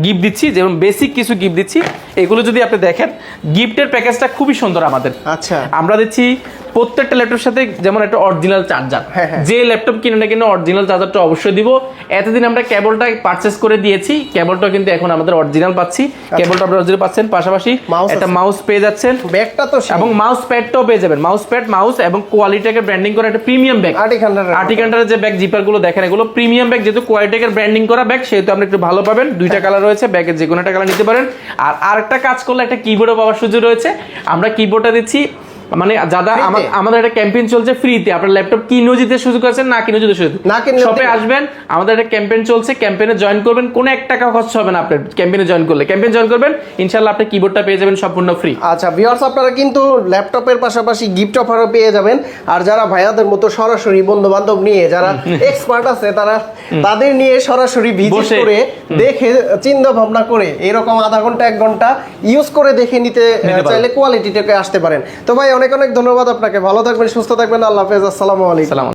Speaker 1: গিফট দিচ্ছি যেমন বেসিক কিছু গিফট দিচ্ছি এগুলো যদি আপনি দেখেন গিফটের প্যাকেজটা খুবই সুন্দর আমাদের
Speaker 2: আচ্ছা
Speaker 1: আমরা দিচ্ছি প্রত্যেকটা ল্যাপটপের সাথে যেমন একটা অরিজিনাল
Speaker 2: হ্যাঁ, চার্জার
Speaker 1: যে ল্যাপটপ কিনে না কিনে অরিজিনাল চার্জারটা অবশ্যই দিব এতদিন আমরা কেবলটা পারচেস করে দিয়েছি কেবলটা কিন্তু এখন আমাদের অরিজিনাল পাচ্ছি কেবলটা আচ্ছা। আপনারা যদি পাচ্ছেন পাশাপাশি একটা মাউস পেয়ে যাচ্ছেন
Speaker 2: ব্যাগটা তো
Speaker 1: এবং মাউস প্যাডটাও পেয়ে যাবেন মাউস প্যাড মাউস এবং কোয়ালিটিকে ব্র্যান্ডিং করা একটা প্রিমিয়াম ব্যাগ আর্টিকান্ডারের যে ব্যাগ গুলো দেখেন এগুলো প্রিমিয়াম ব্যাগ যেহেতু কোয়ালিটিকে ব্র্যান্ডিং করা ব্যাগ সেহেতু আপনি একটু ভালো পাবেন দুইটা কালার হ্যাঁ। রয়েছে ব্যাগের যে কোনো একটা কালার নিতে পারেন আর আরেকটা কাজ করলে একটা কিবোর্ডও পাওয়ার সুযোগ রয়েছে আমরা কিবোর্ডটা দিচ্ছি মানে দাদা আমাদের একটা ক্যাম্পেইন চলছে ফ্রিতে আপনার ল্যাপটপ কিনো জিতে সুযোগ আছে না কিনো জিতে সুযোগ
Speaker 2: না কিনো
Speaker 1: শপে আসবেন আমাদের একটা ক্যাম্পেইন চলছে ক্যাম্পেইনে জয়েন করবেন কোনো এক টাকা খরচ হবে না আপনার ক্যাম্পেইনে জয়েন করলে ক্যাম্পেইন জয়েন করবেন ইনশাআল্লাহ আপনি কিবোর্ডটা পেয়ে যাবেন সম্পূর্ণ ফ্রি
Speaker 2: আচ্ছা ভিউয়ার্স আপনারা কিন্তু ল্যাপটপের পাশাপাশি গিফট অফারও পেয়ে যাবেন আর যারা ভাইয়াদের মতো সরাসরি বন্ধু বান্ধব নিয়ে যারা এক্সপার্ট আছে তারা তাদের নিয়ে সরাসরি ভিজিট করে দেখে চিন্তা ভাবনা করে এরকম আধা ঘন্টা এক ঘন্টা ইউজ করে দেখে নিতে চাইলে কোয়ালিটিটাকে আসতে পারেন তো ভাই অনেক অনেক ধন্যবাদ আপনাকে ভালো থাকবেন সুস্থ থাকবেন আল্লাহ হাফেজ আসসালামু আলাইকুম